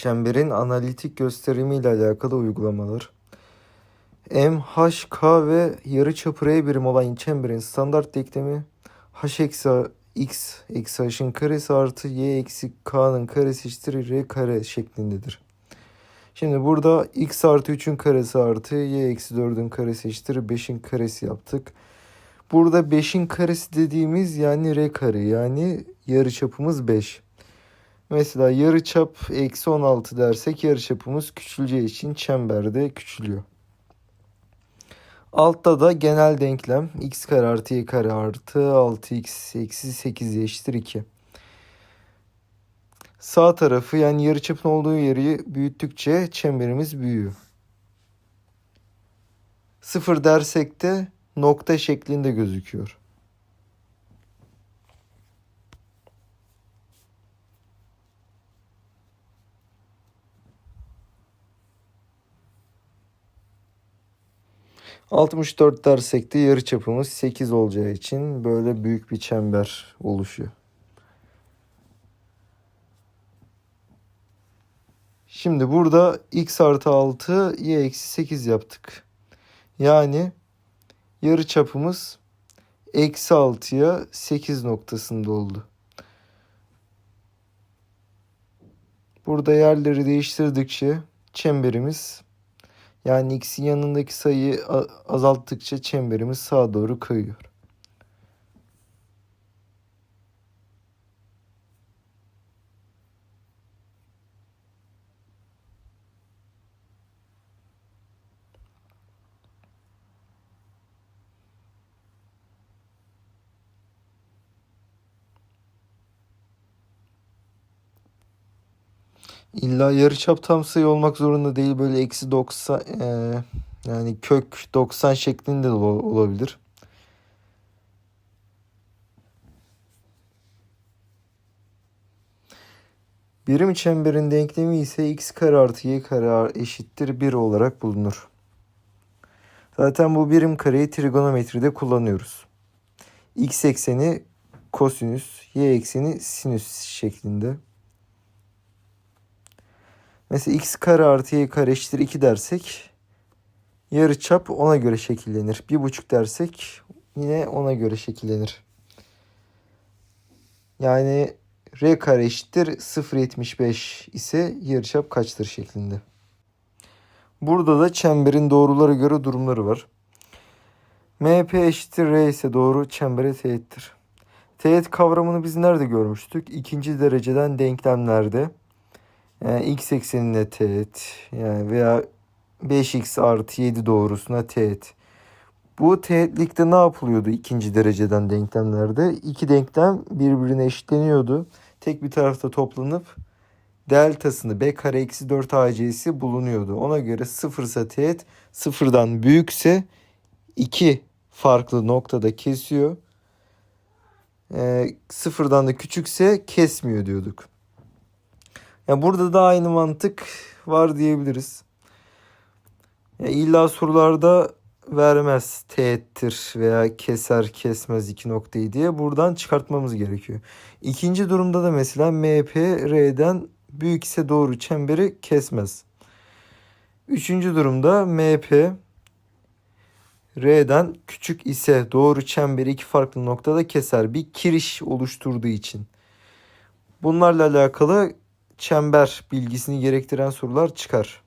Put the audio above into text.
Çemberin analitik gösterimi ile alakalı uygulamalar. M, H, K ve yarıçapı R birim olan çemberin standart denklemi H eksi X eksi H'ın karesi artı Y eksi K'nın karesi eşittir R kare şeklindedir. Şimdi burada X artı 3'ün karesi artı Y eksi 4'ün karesi eşittir 5'in karesi yaptık. Burada 5'in karesi dediğimiz yani R kare yani yarıçapımız 5. Mesela yarıçap eksi 16 dersek yarıçapımız küçüleceği için çemberde küçülüyor. Altta da genel denklem x kare artı y kare artı 6x eksi 8 eşittir 2. Sağ tarafı yani yarıçapın olduğu yeri büyüttükçe çemberimiz büyüyor. Sıfır dersek de nokta şeklinde gözüküyor. ...64 dersek de yarıçapımız 8 olacağı için... ...böyle büyük bir çember oluşuyor. Şimdi burada x artı 6 y eksi 8 yaptık. Yani yarı çapımız eksi 6'ya 8 noktasında oldu. Burada yerleri değiştirdikçe çemberimiz yani x'in yanındaki sayıyı azalttıkça çemberimiz sağa doğru kayıyor. İlla yarıçap tam sayı olmak zorunda değil. Böyle eksi 90 e, yani kök 90 şeklinde de olabilir. Birim çemberin denklemi ise x kare artı y kare eşittir 1 olarak bulunur. Zaten bu birim kareyi trigonometride kullanıyoruz. x ekseni kosinüs, y ekseni sinüs şeklinde. Mesela x kare artı y kare eşittir 2 dersek yarı çap ona göre şekillenir. Bir buçuk dersek yine ona göre şekillenir. Yani r kare eşittir 0.75 ise yarıçap kaçtır şeklinde. Burada da çemberin doğrulara göre durumları var. MP eşittir R ise doğru çembere teğettir. Teğet kavramını biz nerede görmüştük? İkinci dereceden denklemlerde. Yani x eksenine teğet yani veya 5x artı 7 doğrusuna teğet. Bu teğetlikte ne yapılıyordu ikinci dereceden denklemlerde? İki denklem birbirine eşitleniyordu. Tek bir tarafta toplanıp deltasını b kare eksi 4 ac'si bulunuyordu. Ona göre sıfırsa teğet sıfırdan büyükse iki farklı noktada kesiyor. E, sıfırdan da küçükse kesmiyor diyorduk. Yani burada da aynı mantık var diyebiliriz. Yani illa sorularda vermez teğettir veya keser kesmez iki noktayı diye buradan çıkartmamız gerekiyor. İkinci durumda da mesela MP R'den büyük ise doğru çemberi kesmez. Üçüncü durumda MP R'den küçük ise doğru çemberi iki farklı noktada keser. Bir kiriş oluşturduğu için. Bunlarla alakalı çember bilgisini gerektiren sorular çıkar.